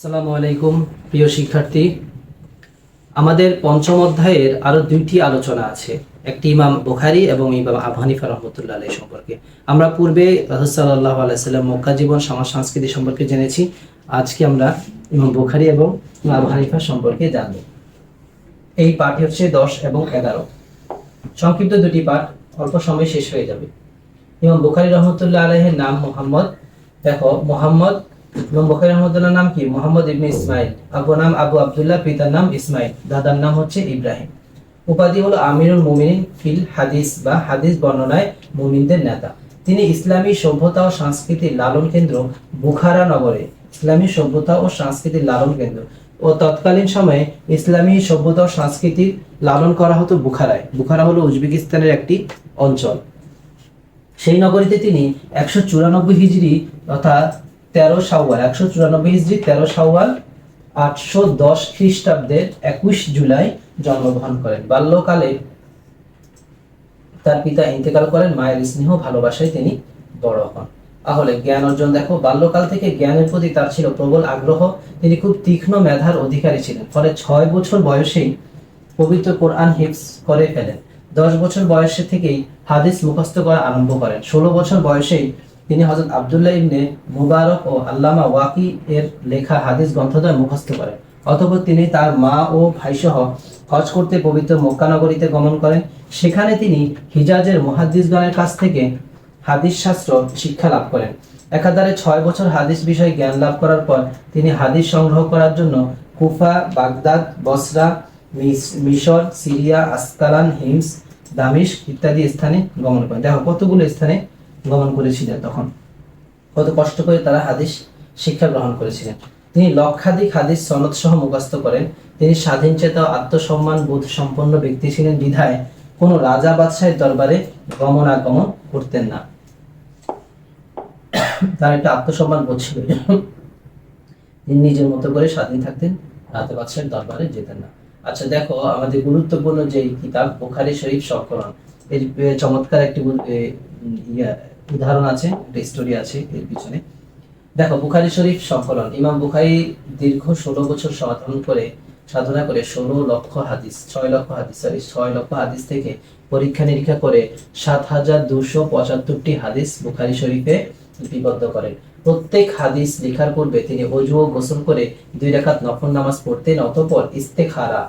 আসসালামু আলাইকুম, প্রিয় শিক্ষার্থী। আমাদের পঞ্চম অধ্যায়ের আরও দুইটি আলোচনা আছে, একটি ইমাম বুখারি এবং ইমাম আবু হানিফা রহমতুল্লাহ আলাই সম্পর্কে। আমরা পূর্বে রাহুসাল্লাহ আলাইসাল্লাম মক্কা জীবন, সমাজ, সংস্কৃতি সম্পর্কে জেনেছি। আজকে আমরা ইমাম বুখারি এবং আবু হানিফা সম্পর্কে জানব। এই পাঠ হচ্ছে দশ এবং এগারো। সংক্ষিপ্ত দুটি পাঠ, অল্প সময় শেষ হয়ে যাবে। ইমাম বুখারি রহমতুল্লাহ আলাইহের নাম মোহাম্মদ। দেখো, মোহাম্মদ ইমাম নাম কি? মোহাম্মদ ইবনে ইসমাইল। আবু নাম আবু আব্দুল্লাহ, পিতার নাম ইসমাইল। দাদার নাম হচ্ছে ইব্রাহিম। উপাধি হলো আমিরুল ফিল হাদিস বা হাদিস বর্ণনায় মুমিনদের নেতা। তিনি ইসলামী সভ্যতা ও সংস্কৃতির লালন কেন্দ্র বুখারা নগরে। ইসলামী সভ্যতা ও সংস্কৃতির লালন কেন্দ্র। ও তৎকালীন সময়ে ইসলামী সভ্যতা ও সংস্কৃতির লালন করা হতো বুখারায়। বুখারা হলো উজবেকিস্তানের একটি অঞ্চল। সেই নগরীতে তিনি একশো চুরানব্বই হিজড়ি তথা তেরো সাওয়াল একশো চুরানব্বই হিজড়ি তেরো সাওয়াল আটশো দশ খ্রিস্টাব্দের একুশ জুলাই জন্মগ্রহণ করেন। বাল্যকালে তার পিতা ইন্তেকাল করেন, মায়ের স্নেহ, ভালোবাসায় তিনি বড় হন। তাহলে জ্ঞান অর্জন দেখো, বাল্যকাল থেকে জ্ঞানের প্রতি তার ছিল প্রবল আগ্রহ। তিনি খুব তীক্ষ্ণ মেধার অধিকারী ছিলেন। ফলে ছয় বছর বয়সেই পবিত্র কোরআন হিফস করে ফেলেন। দশ বছর বয়সে থেকেই হাদিস মুখস্থ করা আরম্ভ করেন। ষোলো বছর বয়সেই তিনি হজরত আবদুল্লাহ ইবনে মুবারক ও আল্লামা ওয়াকি এর লেখা হাদিস গ্রন্থদ্বয় মুখস্থ করেন। অতঃপর তিনি তার মা ও ভাইসহ হজ করতে পবিত্র মক্কা নগরীতে গমন করেন। সেখানে তিনি হিজাজের মুহাদ্দিসগণের কাছ থেকে হাদিস শাস্ত্র শিক্ষা লাভ করেন। একাধারে ছয় বছর হাদিস বিষয়ে জ্ঞান লাভ করার পর তিনি হাদিস সংগ্রহ করার জন্য কুফা, বাগদাদ, বসরা মিশর, সিরিয়া, আসকালান, হিমস দামিশ ইত্যাদি স্থানে গমন করেন। দেখো কতগুলো স্থানে গমন করেছিলেন তখন। কত কষ্ট করে তারা হাদিস শিক্ষা গ্রহণ করেছিলেন। তিনি লক্ষাধিক হাদিস সনদ সহ মুখস্থ করেন। তিনি স্বাধীন চেতা আত্মসম্মান বোধ সম্পন্ন ব্যক্তি ছিলেন বিধায় কোনো রাজা বাদশাহের দরবারে গমনাগমন করতেন না। তার একটা আত্মসম্মান বোধ ছিল। তিনি নিজের মতো করে স্বাধীন থাকতেন, রাজা বাদশাহের দরবারে যেতেন না। আচ্ছা দেখো, আমাদের গুরুত্বপূর্ণ যে কিতাব, বুখারী শরীফ সংকলন। এর চমৎকার একটি উদাহরণ আছে, একটা স্টোরি আছে এর পিছনে। দেখো, বুখারী শরীফ সংকলন। ইমাম বুখারী দীর্ঘ ষোলো বছর সাধন করে, সাধনা করে ষোলো লক্ষ হাদিস, ছয় লক্ষ হাদিস সরি ছয় লক্ষ হাদিস থেকে পরীক্ষা নিরীক্ষা করে সাত হাজার দুশো পঁচাত্তরটি হাদিস বুখারী শরীফে লিপিবদ্ধ করেন। প্রত্যেক হাদিস লেখার পূর্বে তিনি অজু ও গোসল করে দুই রাকাত নফল নামাজ পড়তেন, অতঃপর ইস্তেখারা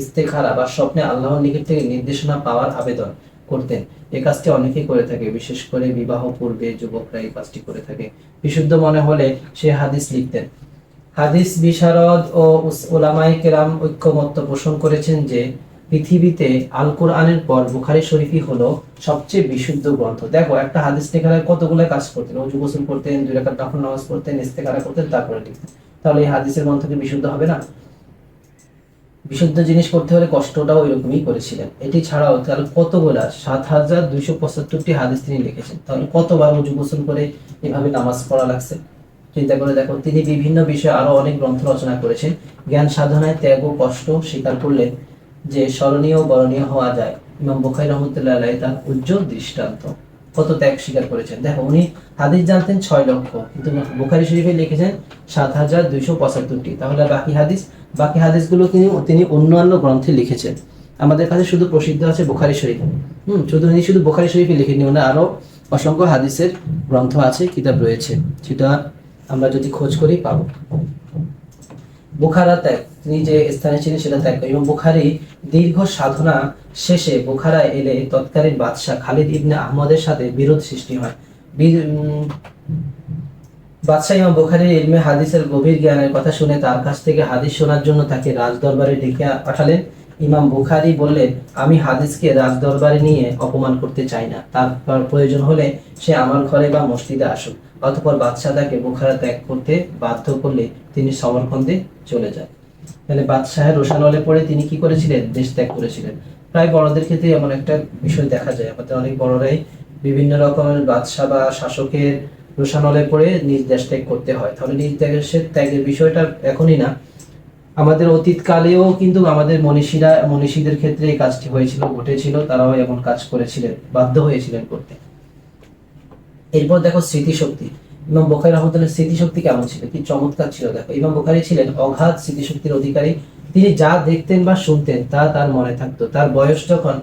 ইস্তেখারা বা স্বপ্নে আল্লাহর নিকট থেকে নির্দেশনা পাওয়ার আবেদন। করতেন। এই কাজটি অনেকেই করে থাকে, বিশেষ করে বিবাহ পূর্বে যুবকরা এই কাজটি করে থাকে। বিশুদ্ধ মনে হলে সে হাদিস লিখতেন। হাদিস বিশারদ ও ওলামায়ে কেরাম ঐক্যমত্য পোষণ করেছেন যে, পৃথিবীতে আল কোরআনের পর বুখারী শরীফই হলো সবচেয়ে বিশুদ্ধ গ্রন্থ। দেখো, একটা হাদিস লেখার কতগুলো কাজ করতেন। অজু গোসল করতেন, দুই রাকাত নামাজ পড়তেন ইস্তেখারা করতেন, তারপরে লিখতেন। তাহলে এই হাদিসের গ্রন্থ কি বিশুদ্ধ হবে না? বিশুদ্ধ জিনিস করতে হলে কষ্টটাও এরকমই করেছিলেন। এটি ছাড়াও তাহলে কতগুলা? সাত হাজার দুইশো পঁচাত্তরটি হাদিস তিনি লিখেছেন। তাহলে কতবার উজু গোসল করে এভাবে নামাজ পড়া লাগছে? চিন্তা করে দেখো, তিনি বিভিন্ন বিষয়ে আরও অনেক গ্রন্থ রচনা করেছেন। জ্ঞান সাধনায় ত্যাগ ও কষ্ট স্বীকার করলে যে স্মরণীয় বরণীয় হওয়া যায়। ইমাম বুখারী রহমতুল্লাহ তার উজ্জ্বল দৃষ্টান্ত। কত ত্যাগ স্বীকার করেছেন। দেখো, উনি হাদিস জানতেন ছয় লক্ষ, কিন্তু বুখারী শরীফে লিখেছেন সাত হাজার দুইশো পঁচাত্তরটি। তাহলে বাকি হাদিস? বাকি হাদিসগুলো তিনি তিনি অন্যান্য গ্রন্থে লিখেছেন। আমাদের কাছে শুধু প্রসিদ্ধ আছে বুখারি শরীফ। হুম, শুধু উনি শুধু বুখারী শরীফে লিখেনি উনি আরও অসংখ্য হাদিসের গ্রন্থ আছে, কিতাব রয়েছে। সেটা আমরা যদি খোঁজ করি, পাবো। বুখারা ত্যাগ। তিনি যে স্থানে ছিলেন, সেটা ত্যাগ করেন এবং বুখারি দীর্ঘ সাধনা শেষে বুখারায় এলে তৎকালীন বাদশাহ খালিদ ইবনে আহমদের সাথে বিরোধ সৃষ্টি হয়। বাদশাহ ইমাম বুখারীর ইলমে হাদিসের গভীর জ্ঞানের কথা শুনে তার কাছ থেকে হাদিস শোনার জন্য তাকে রাজদরবারে ডেকে পাঠালেন। ইমাম বুখারী বললেন, আমি হাদিসকে রাজদরবারে নিয়ে অপমান করতে চাই না। তার প্রয়োজন হলে সে আমার ঘরে বা মসজিদে আসুক। অতঃপর বাদশাহ তাকে বুখারা ত্যাগ করতে বাধ্য করলে তিনি সমরখন্দে চলে যান। তাহলে বাদশাহের রোশানলে পড়ে তিনি কি করেছিলেন? দেশ ত্যাগ করেছিলেন। প্রায় বড়দের ক্ষেত্রে এমন একটা বিষয় দেখা যায়। আমাদের অনেক বড়রাই বিভিন্ন রকমের বাদশাহ বা শাসকের রোশানলে পড়ে নিজ দেশ ত্যাগ করতে হয়। তাহলে নিজ দেশের ত্যাগের বিষয়টা এখনই না। আমাদের অতীতকালেও কিন্তু আমাদের মনীষীরা, মনীষীদের ক্ষেত্রে এই কাজটি হয়েছিল, ঘটেছিল। তারাও এমন কাজ করেছিলেন, বাধ্য হয়েছিলেন করতে। এরপর দেখো স্মৃতিশক্তি। ইমাম বোখারি রহমতুল্লাহ স্মৃতিশক্তি কেমন ছিল? কি চমৎকার ছিল? দেখো, ইমাম বোখারি ছিলেন অগাধ স্মৃতিশক্তির অধিকারী। তিনি যা দেখতেন বা শুনতেন, তা তার মনে থাকতো। তার বয়স যখন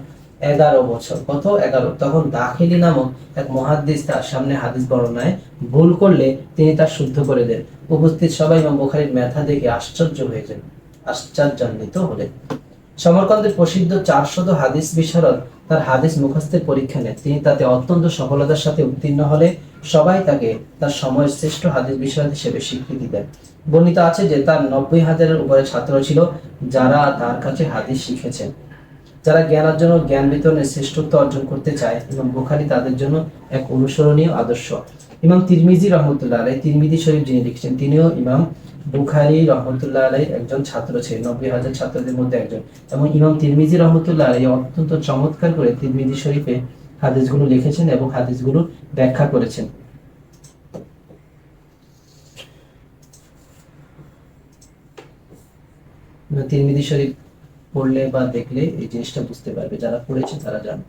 এগারো বছর, কত? এগারো। তখন দাখিলি নামক এক মহাদ্দিস তার সামনে হাদিস বর্ণনায় ভুল করলে তিনি তা শুদ্ধ করে দেন। উপস্থিত সবাই ইমাম বোখারির মেধা দেখে আশ্চর্য হয়ে হয়েছেন আশ্চর্যান্বিত হলেন। সমরকন্দের প্রসিদ্ধ চারশত হাদিস বিশারদ তার হাদিস মুখস্থের পরীক্ষা নেন। তিনি তাতে অত্যন্ত সফলতার সাথে উত্তীর্ণ হলে সবাই তাকে তার সময়ের শ্রেষ্ঠ হাদিস বিশারদ হিসেবে স্বীকৃতি দেন। বর্ণিত আছে যে তার নব্বই হাজারের উপরে ছাত্র ছিল যারা তার কাছে হাদিস শিখেছেন। যারা জ্ঞান অর্জন ও জ্ঞান বিতরণের শ্রেষ্ঠত্ব অর্জন করতে চায় এবং বুখারি তাদের জন্য এক অনুসরণীয় আদর্শ। ইমাম তিরমিজি রহমতুল্লাহ তিরমিজি শরীফ যিনি লিখছেন, তিনিও ইমাম বুখারি রহমতুল্লাহ আলাই একজন ছাত্র ছিলেন, নব্বই হাজার ছাত্রদের মধ্যে একজন। এবং ইমাম তিরমিজি রহমতুল্লাহ আলাই অত্যন্ত চমৎকার করে তিরমিজি শরীফে হাদিসগুলো লিখেছেন এবং হাদিসগুলো ব্যাখ্যা করেছেন। তিরমিজি শরীফ পড়লে বা দেখলে এই জিনিসটা বুঝতে পারবে, যারা পড়েছেন তারা জানে।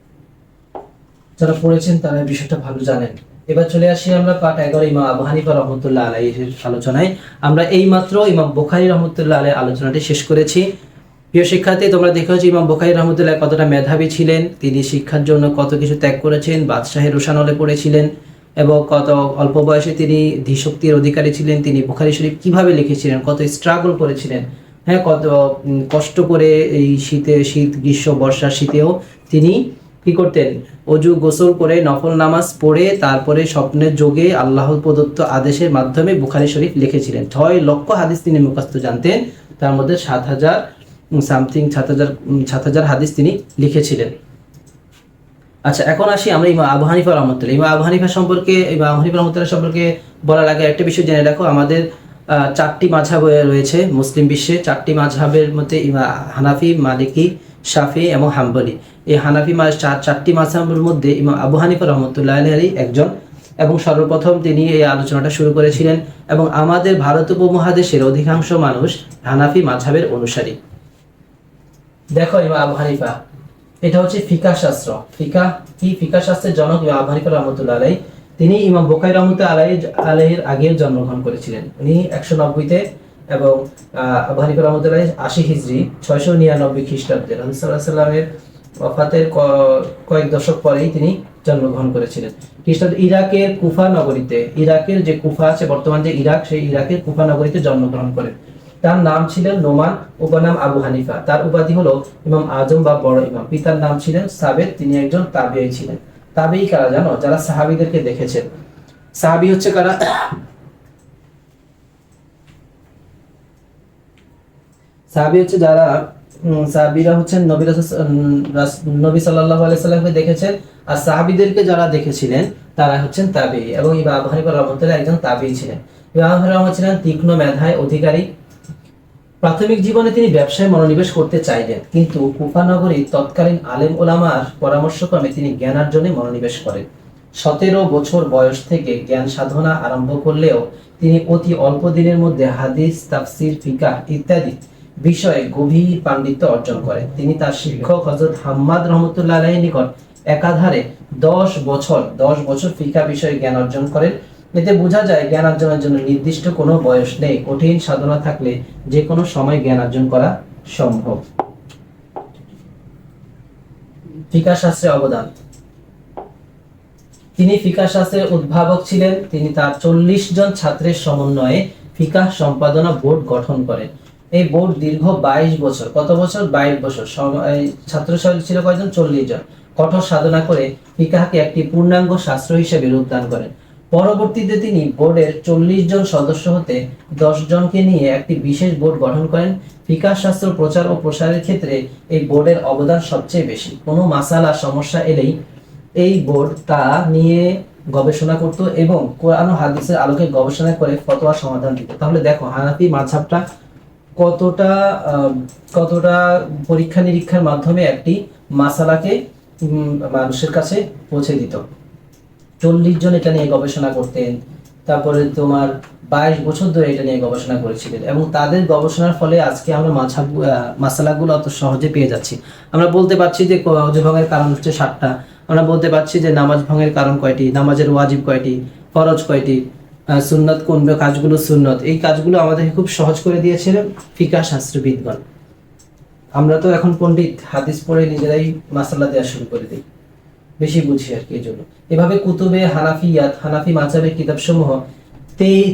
যারা পড়েছেন তারা বিষয়টা ভালো জানেন। এবার চলে আসি আমরা পাঠ এগারো, ইমাম আবু হানিফা রহমতুল্লাহ আলাই আলোচনায়। আমরা এই মাত্র ইমাম বোখারি রহমতুল্লাহ আলাই আলোচনাটি শেষ করেছি। প্রিয় শিক্ষার্থী, তোমরা দেখেছ ইমাম বোখারি রহমতুল্লাহ কতটা মেধাবী ছিলেন, তিনি শিক্ষার জন্য কত কিছু ত্যাগ করেছেন বাদশাহের রোশানলে পড়েছিলেন, এবং কত অল্প বয়সে তিনি ধীশক্তির অধিকারী ছিলেন, তিনি বুখারি শরীফ কীভাবে লিখেছিলেন, কত স্ট্রাগল করেছিলেন হ্যাঁ কত কষ্ট করে এই শীতে, শীত, গ্রীষ্ম, বর্ষার শীতেও তিনি কি করতেন? অজু, গোসল করে নফল নামাজ পড়ে তারপরে স্বপ্নের যোগে আল্লাহ প্রদত্ত আদেশের মাধ্যমে বুখারি শরীফ লিখেছিলেন। ছয় লক্ষ হাদিস তিনি মুখস্থ জানতেন, তার মধ্যে সাত হাজার সামথিং সাত হাজার সাত হাজার হাদিস তিনি লিখেছিলেন। আচ্ছা এখন আসি আমরা ইমা আবু হানিফা রহমতুল্লাহ। ইমা আবু হানিফা সম্পর্কে ইমা আবু হানিফা রহমতুল্লাহ সম্পর্কে বলার আগে একটা বিষয় জেনে রাখো। আমাদের চারটি মাঝহাব রয়েছে, মুসলিম বিশ্বে চারটি মাঝহাবের মধ্যে ইমা হানাফি, মালিকি শাফি এবং হাম্বলি। এই হানাফি মাস চার চারটি মাঝহাবের মধ্যে ইমা আবু হানিফা রহমতুল্লাহ আলী একজন এবং সর্বপ্রথম তিনি এই আলোচনাটা শুরু করেছিলেন এবং আমাদের ভারত উপমহাদেশের অধিকাংশ মানুষ হানাফি মাঝহাবের অনুসারী। দেখো ইমা আবু হানিফা, এটা হচ্ছে ফিকা শাস্ত্র। ফিকা কি ফিকা শাস্ত্রের জনক ইমাম আবু হানিফা রহমতুল্লাহ আলাই তিনি ইমাম বোকাই রহমতুল্লাহ আলাই আলাইয়ের আগে জন্মগ্রহণ করেছিলেন। উনি একশো নব্বইতে এবং আবু রহমতুল্লাহ আশি হিজড়ি ছয়শো নিরানব্বই খ্রিস্টাব্দে সাল্লামের ওফাতের কয়েক দশক পরেই তিনি জন্মগ্রহণ করেছিলেন। খ্রিস্টাব্দ ইরাকের কুফা নগরীতে, ইরাকের যে কুফা আছে, বর্তমান যে ইরাক, সেই ইরাকের কুফা নগরীতে জন্মগ্রহণ করেন। তার নাম ছিলেন নোমান উপনাম আবু হানিফা। তার উপাধি হলো ইমাম আজম বা বড় ইমাম। পিতার নাম ছিলেন সাবেদ, তিনি একজন তাবিয়াই ছিলেন। তাবেই কারা জানো? যারা সাহাবিদেরকে দেখেছেন। সাহাবী হচ্ছে কারা? সাহাবী হচ্ছে যারা সাহাবীরা হচ্ছেন নবী নবী সাল্লাল্লাহু আলাইহি সাল্লামকে দেখেছেন আর সাহাবীদেরকে যারা দেখেছিলেন, তারা হচ্ছেন তাবি এবং ইমাম আবু রহমতুল্লাহ একজন তাবি ছিলেন। হানিফা ছিলেন তীক্ষ্ণ মেধায় অধিকারী। প্রাথমিক জীবনে তিনি ব্যবসায় মনোনিবেশ করতে চাইলেন, কিন্তু কুফা নগরীর তৎকালীন আলেম ওলামার পরামর্শক্রমে তিনি জ্ঞানার্জনে মনোনিবেশ করেন। সতেরো বছর বয়স থেকে জ্ঞান সাধনা আরম্ভ করলেও তিনি অতি অল্প দিনের মধ্যে হাদিস, তাফসির, ফিকাহ ইত্যাদি বিষয়ে গভীর পাণ্ডিত্য অর্জন করেন তিনি তার শিক্ষক হজরত হাম্মাদ রহমতুল্লাহ আলাইহির নিকট একাধারে দশ বছর দশ বছর ফিকা বিষয়ে জ্ঞান অর্জন করেন। এতে বোঝা যায় জ্ঞান অর্জনের জন্য নির্দিষ্ট কোনো বয়স নেই, কঠিন সাধনা থাকলে যে কোনো সময় জ্ঞান অর্জন করা সম্ভব। ফিকা শাস্ত্রে অবদান। তিনি ফিকা শাস্ত্রের উদ্ভাবক ছিলেন। তিনি তার চল্লিশ জন ছাত্রের সমন্বয়ে ফিকা সম্পাদনা বোর্ড গঠন করেন। এই বোর্ড দীর্ঘ বাইশ বছর, কত বছর? বাইশ বছর। ছাত্র ছিল কয়জন? চল্লিশ জন। কঠোর সাধনা করে ফিকাহকে একটি পূর্ণাঙ্গ শাস্ত্র হিসেবে রূপদান করেন। পরবর্তীতে তিনি বোর্ডের চল্লিশ জন সদস্য হতে দশ জনকে নিয়ে একটি বিশেষ বোর্ড গঠন করেন। ফিকাহ শাস্ত্র প্রচার ও প্রসারের ক্ষেত্রে এই বোর্ডের অবদান সবচেয়ে বেশি। কোনো মাসালা, সমস্যা এলেই এই বোর্ড তা নিয়ে গবেষণা করত এবং কোরআন হাদিসের আলোকে গবেষণা করে ফতোয়া সমাধান দিত। তাহলে দেখো, হানাফি মাঝহাবটা কতটা কতটা পরীক্ষা নিরীক্ষার মাধ্যমে একটি মাসালাকে মানুষের কাছে পৌঁছে দিত। চল্লিশ জন এটা নিয়ে গবেষণা করতেন, তারপরে তোমার বাইশ বছর ধরে এটা নিয়ে গবেষণা করেছিলেন এবং তাদের গবেষণার ফলে আজকে আমরা মাঝাব মাসালাগুলো অত সহজে পেয়ে যাচ্ছি। আমরা বলতে পারছি যে অজু ভঙ্গের কারণ হচ্ছে সাতটা। আমরা বলতে পারছি যে নামাজ ভঙ্গের কারণ কয়টি, নামাজের ওয়াজিব কয়টি, ফরজ কয়টি সুন্নত কোন কাজগুলো সুন্নত। এই কাজগুলো আমাদেরকে খুব সহজ করে দিয়েছিলেন ফিকা শাস্ত্রবিদগণ। আমরা তো এখন পণ্ডিত, হাদিস পড়ে নিজেরাই মাসালা দেওয়া শুরু করে দিই। বেশি বুঝি আর কি জন্য। এভাবে কুতুবে হানাফিয়াত, হানাফি মাজাবের কিতাব সমূহ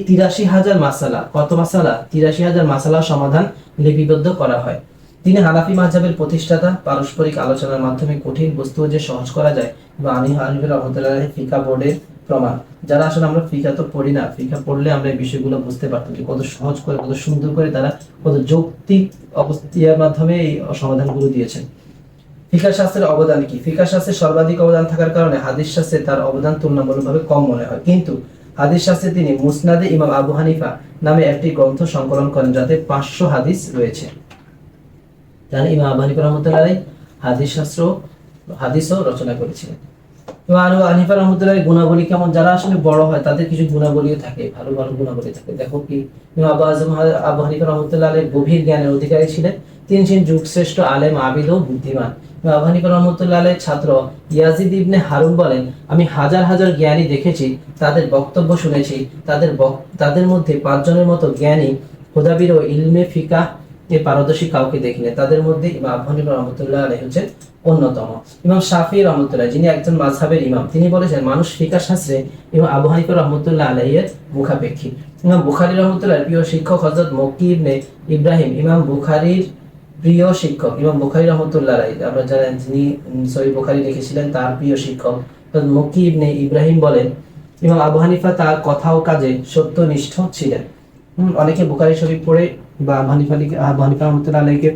তিরাশি হাজার মাসালা, কত মাসালা? তিরাশি হাজার মাসালা সমাধান লিপিবদ্ধ করা হয়। তিনি হানাফি মাজাবের প্রতিষ্ঠাতা, পারস্পরিক আলোচনার মাধ্যমে কঠিন বস্তু যে সহজ করা যায়, বা আমি হানিফের রহমতুল্লাহ ফিকা বোর্ডের প্রমাণ। যারা আসলে আমরা ফিকা তো পড়ি না, ফিকা পড়লে আমরা এই বিষয়গুলো বুঝতে পারতাম যে কত সহজ করে, কত সুন্দর করে তারা কত যৌক্তিক অবস্থার মাধ্যমে এই সমাধানগুলো দিয়েছেন। ফিকা শাস্ত্রের অবদান কি? ফিকা শাস্ত্রের সর্বাধিক অবদান থাকার কারণে হাদিস শাস্ত্রে তার অবদান তুলনামূলকভাবে কম মনে হয়। কিন্তু হাদিস শাস্ত্রে তিনি মুসনাদে ইমাম আবু হানিফা নামে একটি গ্রন্থ সংকলন করেন যাতে পাঁচশো হাদিস রয়েছে। জানেন ইমাম আবু হানিফা রহমতুল্লাহ হাদিস শাস্ত্র, হাদিসও রচনা করেছিলেন। আবু হানিফা রহমতুল্লাহ গুণাবলী কেমন? যারা আসলে বড় হয়, তাদের কিছু গুণাবলীও থাকে, ভালো ভালো গুণাবলী থাকে। দেখো কি আবু আজম আবু হানিফা রহমতুল্লাহ গভীর জ্ঞানের অধিকারী ছিলেন। তিনি ছিলেন আলেম, আবিদ ও বুদ্ধিমান। আবু হানিফা রহমতুল্লাহ আলাইহির ছাত্র ইয়াজিদ ইবনে হারুন বলেন, আমি হাজার হাজার জ্ঞানী দেখেছি, তাদের বক্তব্য শুনেছি, তাদের তাদের মধ্যে পাঁচজনের মতো জ্ঞানী হুদাবির ও ইলমে ফিকাহ পারদর্শী কাউকে দেখিনি তাদের মধ্যে ইমাম আবু হানিফা রহমতুল্লাহ আলাইহি হচ্ছেন অন্যতম। ইমাম শাফি রহমতুল্লাহ, যিনি একজন মাযহাবের ইমাম, তিনি বলেছেন, মানুষ ফিকাহ শাস্ত্রে ইমাম আবু হানিফা রহমতুল্লাহ আলাইহির মুখাপেক্ষী। ইমাম বুখারী রহমতুল্লাহ প্রিয় শিক্ষক হযরত মক্কি ইবনে ইব্রাহিম। ইমাম বুখারীর প্রিয় শিক্ষক, ইমাম বুখারী রহমতুল্লাহ আলাইহি। আমরা জানেন যিনি সহি বুখারী লিখেছিলেন, তার প্রিয় শিক্ষক মক্কি ইবনে ইব্রাহিম বলেন, ইমাম আবু হানিফা তার কথা ও কাজে সত্যনিষ্ঠ ছিলেন। অনেকে বুখারী শরীফ পড়ে বা হানিফা আবু হানিফা রহমতুল্লাহ আলাইকে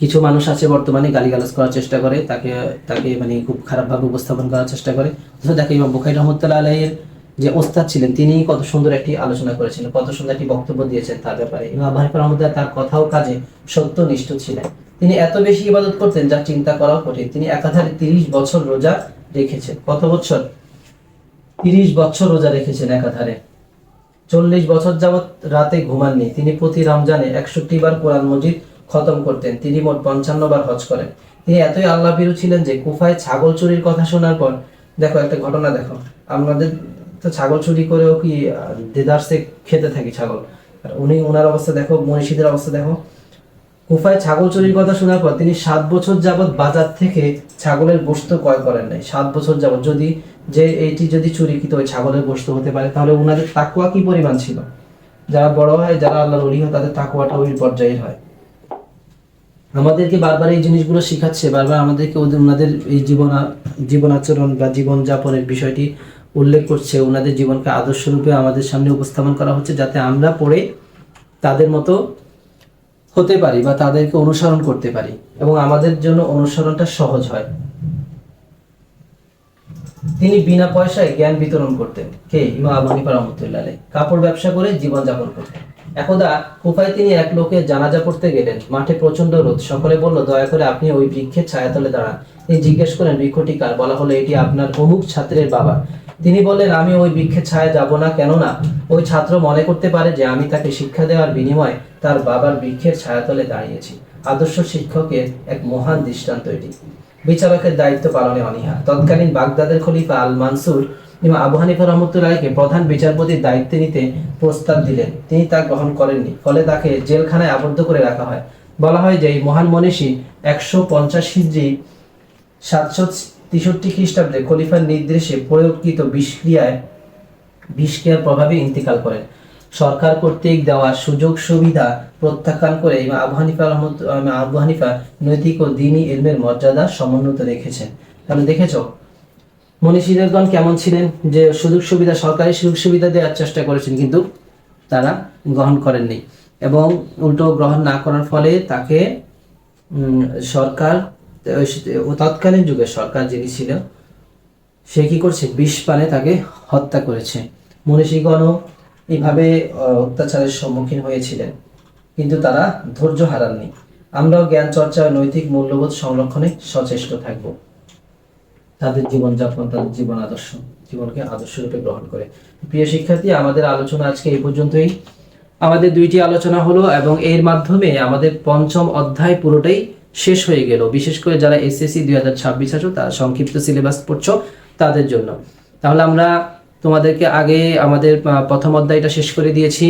কিছু মানুষ আছে বর্তমানে গালিগালাজ করার চেষ্টা করে, তাকে তাকে মানে খুব খারাপভাবে উপস্থাপন করার চেষ্টা করে। অথচ দেখো ইমাম বুখারী রহমতুল্লাহ আলাইয়ের যে ওস্তাদ ছিলেন তিনি কত সুন্দর একটি আলোচনা করেছিলেন, কত সুন্দর একটি বক্তব্য দিয়েছেন তার ব্যাপারে। ইমাম হানিফা রহমতুল্লাহ তার কথাও কাজে সত্যনিষ্ঠ ছিলেন। তিনি এত বেশি ইবাদত করতেন যা চিন্তা করাও কঠিন। তিনি একাধারে তিরিশ বছর রোজা রেখেছেন। কত বছর? তিরিশ বছর রোজা রেখেছেন একাধারে। চল্লিশ বছর যাবৎ রাতে ঘুমাননি। তিনি প্রতি রমজানে একষট্টি বার কোরআন মজিদ খতম করতেন। তিনি মোট পঞ্চান্ন বার হজ করেন। তিনি এতই আল্লাহ বিরু ছিলেন যে কুফায় ছাগল চুরির কথা শোনার পর, দেখো একটা ঘটনা দেখো। আমাদের তো ছাগল চুরি করেও কি দেদারসে খেতে থাকি ছাগল। আর উনি ওনার অবস্থা দেখো, মনীষীদের অবস্থা দেখো। কুফায় ছাগল চুরির কথা শোনার পর তিনি সাত বছর যাবৎ বাজার থেকে ছাগলের গোশত ক্রয় করেন নাই। সাত বছর যাবৎ। যদি যে এইটি যদি চুরিকৃত ওই ছাগলের গোশত হতে পারে, তাহলে ওনাদের তাকুয়া কি পরিমাণ ছিল? যারা বড় হয়, যারা আল্লাহর ওলি হয়, তাদের তাকুয়াটা ওই পর্যায়ের হয়। আমাদেরকে বারবার এই জিনিসগুলো শিখাচ্ছে, বারবার আমাদেরকে ওনাদের এই জীবন জীবন আচরণ বা জীবনযাপনের বিষয়টি উল্লেখ করছে। ওনাদের জীবনকে আদর্শ রূপে আমাদের সামনে উপস্থাপন করা হচ্ছে যাতে আমরা পড়ে তাদের মতো হতে পারি বা তাদেরকে অনুসরণ করতে পারি এবং আমাদের জন্য অনুসরণটা সহজ হয়। তিনি বিনা পয়সায় জ্ঞান বিতরণ করতেন। কে? ইমাম আবু হানিফা রহমতুল্লাহ কাপড় ব্যবসা করে জীবন যাপন করতেন। একদা কুফায় তিনি এক লোকের জানাজা পড়তে গেলেন। মাঠে প্রচণ্ড রোদ। সকলে বলল, দয়া করে আপনি ওই বৃক্ষের ছায়াতলে দাঁড়ান। তিনি জিজ্ঞেস করেন বৃক্ষটি কার? বলা হলো, এটি আপনার অমুক ছাত্রের বাবা। তিনি বললেন, আমি ওই বৃক্ষের ছায়া যাব না, কেননা ওই ছাত্র মনে করতে পারে যে আমি তাকে শিক্ষা দেওয়ার বিনিময়ে তার বাবার বৃক্ষের ছায়াতলে দাঁড়িয়েছি। আদর্শ শিক্ষকের এক মহান দৃষ্টান্ত এটি। বিচারকের দায়িত্ব পালনে অনীহা। তৎকালীন বাগদাদের খলিফা আল মানসুর ইমাম আবু হানিফা রহমতুল্লাহকে প্রধান বিচারপতির দায়িত্ব নিতে প্রস্তাব দিলেন। তিনি তা গ্রহণ করেননি, ফলে তাকে জেলখানায় আবদ্ধ করে রাখা হয়। বলা হয় যে এই মহান মনীষী একশো পঞ্চাশ হিজড়ি, সাতশো তেষট্টি খ্রিস্টাব্দে খলিফার নির্দেশে প্রয়োগকৃত বিষক্রিয়ায় বিষক্রিয়ার প্রভাবে ইন্তিকাল করেন। সরকার কর্তৃক দেওয়া সুযোগ সুবিধা প্রত্যাখ্যান করে ইমাম আবু হানিফা রহমত আবু হানিফা নৈতিক ও দিনী ইলমের মর্যাদা সমুন্নত রেখেছেন। তাহলে দেখেছ, মনীষীদেরগণ কেমন ছিলেন যে সুযোগ সুবিধা, সরকারি সুযোগ সুবিধা দেওয়ার চেষ্টা করেছেন, কিন্তু তারা গ্রহণ করেননি এবং উল্টো গ্রহণ না করার ফলে তাকে সরকার তৎকালীন যুগে সরকার যিনি ছিল সে কি করছে? বিষ পানে তাকে হত্যা করেছে। মনীষীগণও এইভাবে অত্যাচারের সম্মুখীন হয়েছিলেন। কিন্তু তারা ধৈর্য হারাননি। আমরাও জ্ঞান, চর্চা ও নৈতিক মূল্যবোধ সংরক্ষণে সচেষ্ট থাকব। তাদের জীবনযাপন, তাদের জীবন আদর্শ, জীবনকে আদর্শ রূপে গ্রহণ করে। প্রিয় শিক্ষার্থী, আমাদের আলোচনা আজকে এই পর্যন্তই। আমাদের দুইটি আলোচনা হলো এবং এর মাধ্যমে আমাদের পঞ্চম অধ্যায় পুরোটাই শেষ হয়ে গেল। বিশেষ করে যারা এসএসসি দুই হাজার ছাব্বিশ আছো, তারা সংক্ষিপ্ত সিলেবাস পড়ছো তাদের জন্য। তাহলে আমরা তোমাদেরকে আগে আমাদের প্রথম অধ্যায়টা শেষ করে দিয়েছি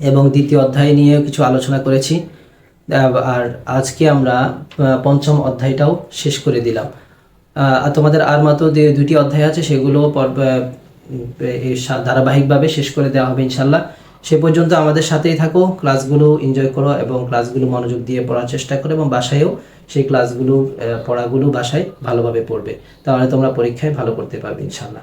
এবং দ্বিতীয় অধ্যায় নিয়ে কিছু আলোচনা করেছি। আর আজকে আমরা পঞ্চম অধ্যায়টাও শেষ করে দিলাম। আর তোমাদের আর মাত্র যে দুটি অধ্যায় আছে সেগুলো ধারাবাহিকভাবে শেষ করে দেওয়া হবে ইনশাল্লাহ সে পর্যন্ত আমাদের সাথেই থাকো, ক্লাসগুলো এনজয় করো এবং ক্লাসগুলো মনোযোগ দিয়ে পড়ার চেষ্টা করো এবং বাসায়ও সেই ক্লাসগুলো পড়াগুলো বাসায় ভালোভাবে পড়বে। তাহলে তোমরা পরীক্ষায় ভালো করতে পারবে ইনশাল্লাহ